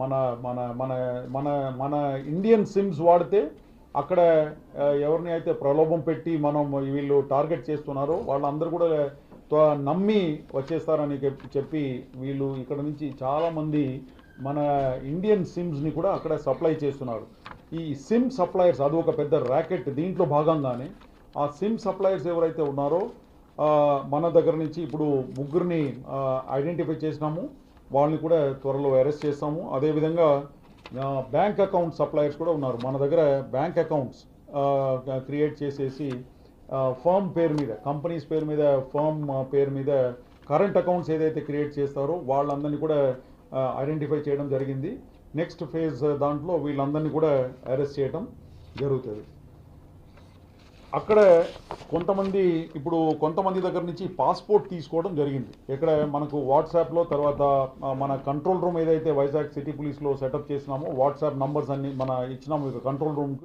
మన మన మన మన మన ఇండియన్ సిమ్స్ వాడితే అక్కడ ఎవరిని అయితే ప్రలోభం పెట్టి మనం వీళ్ళు టార్గెట్ చేస్తున్నారో వాళ్ళందరూ కూడా త్వ- నమ్మి వచ్చేస్తారని చెప్పి వీళ్ళు ఇక్కడ నుంచి చాలామంది మన ఇండియన్ సిమ్స్ని కూడా అక్కడ సప్లై చేస్తున్నారు. ఈ సిమ్ సప్లయర్స్ అది ఒక పెద్ద ర్యాకెట్ దీంట్లో భాగంగానే ఆ సిమ్ సప్లయర్స్ ఎవరైతే ఉన్నారో మన దగ్గర నుంచి ఇప్పుడు ముగ్గురిని ఐడెంటిఫై చేసినాము. వాళ్ళని కూడా త్వరలో అరెస్ట్ చేస్తాము. అదేవిధంగా బ్యాంక్ అకౌంట్ సప్లయర్స్ కూడా ఉన్నారు. మన దగ్గర బ్యాంక్ అకౌంట్స్ క్రియేట్ చేసేసి ఫర్మ్ పేరు మీద కంపెనీస్ పేరు మీద ఫర్మ్ పేరు మీద కరెంట్ అకౌంట్స్ ఏదైతే క్రియేట్ చేస్తారో వాళ్ళందరినీ కూడా ఐడెంటిఫై చేయడం జరిగింది. నెక్స్ట్ ఫేజ్ దాంట్లో వీళ్ళందరినీ కూడా అరెస్ట్ చేయడం జరుగుతుంది. అక్కడే కొంతమంది ఇప్పుడు కొంతమంది దగ్గర నుంచి పాస్పోర్ట్ తీసుకోవడం జరిగింది. ఇక్కడ మనకు వాట్సాప్లో తర్వాత మన కంట్రోల్ రూమ్ ఏదైతే వైజాగ్ సిటీ పోలీస్లో సెటప్ చేసినామో వాట్సాప్ నంబర్స్ అన్ని మన ఇచ్చినాము కంట్రోల్ రూమ్కి.